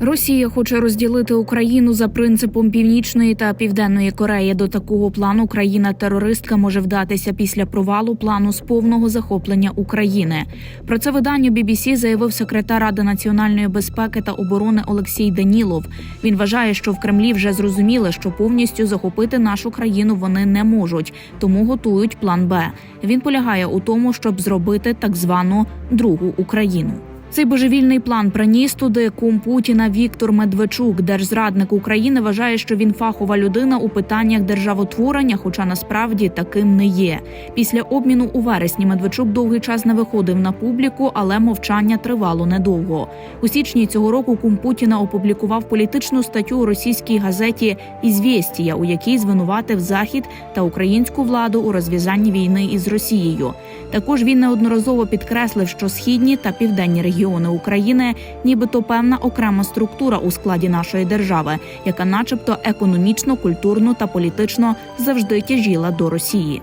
Росія хоче розділити Україну за принципом Північної та Південної Кореї. До такого плану країна-терористка може вдатися після провалу плану з повного захоплення України. Про це виданню BBC заявив секретар Ради національної безпеки та оборони Олексій Данілов. Він вважає, що в Кремлі вже зрозуміли, що повністю захопити нашу країну вони не можуть, тому готують план Б. Він полягає у тому, щоб зробити так звану другу Україну. Цей божевільний план приніс туди кум Путіна Віктор Медведчук. Держзрадник України вважає, що він фахова людина у питаннях державотворення, хоча насправді таким не є. Після обміну у вересні Медведчук довгий час не виходив на публіку, але мовчання тривало недовго. У січні цього року кум Путіна опублікував політичну статтю у російській газеті «Ізвєстія», у якій звинуватив Захід та українську владу у розв'язанні війни із Росією. Також він неодноразово підкреслив, що східні та південні регіони України, нібито певна окрема структура у складі нашої держави, яка, начебто, економічно, культурно та політично завжди тяжіла до Росії.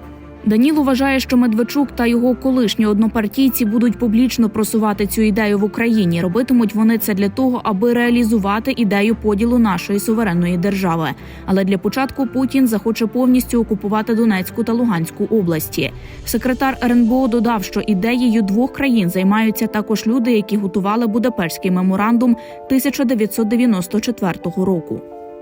Даніло вважає, що Медведчук та його колишні однопартійці будуть публічно просувати цю ідею в Україні. Робитимуть вони це для того, аби реалізувати ідею поділу нашої суверенної держави. Але для початку Путін захоче повністю окупувати Донецьку та Луганську області. Секретар РНБО додав, що ідеєю двох країн займаються також люди, які готували Будапештський меморандум 1994 року.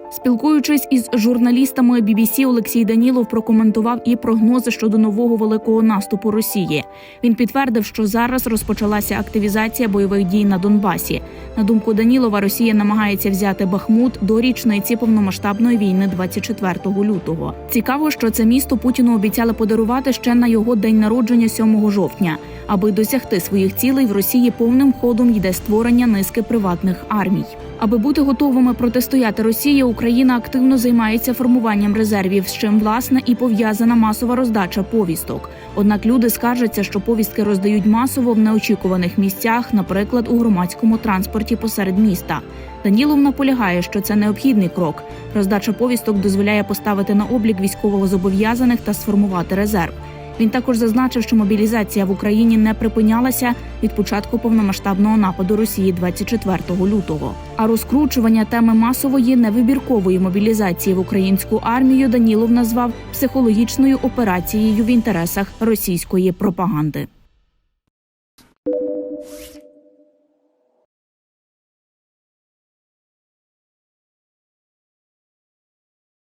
Спілкуючись із журналістами BBC, Олексій Данілов прокоментував і прогнози щодо нового великого наступу Росії. Він підтвердив, що зараз розпочалася активізація бойових дій на Донбасі. На думку Данілова, Росія намагається взяти Бахмут до річниці повномасштабної війни 24 лютого. Цікаво, що це місто Путіну обіцяли подарувати ще на його день народження 7 жовтня. Аби досягти своїх цілей, в Росії повним ходом йде створення низки приватних армій. Аби бути готовими протистояти Росії, Україна активно займається формуванням резервів, з чим власне і пов'язана масова роздача повісток. Однак люди скаржаться, що повістки роздають масово в неочікуваних місцях, наприклад, у громадському транспорті посеред міста. Данілов наполягає, що це необхідний крок. Роздача повісток дозволяє поставити на облік військовозобов'язаних та сформувати резерв. Він також зазначив, що мобілізація в Україні не припинялася від початку повномасштабного нападу Росії 24 лютого. А розкручування теми масової невибіркової мобілізації в українську армію Данілов назвав психологічною операцією в інтересах російської пропаганди.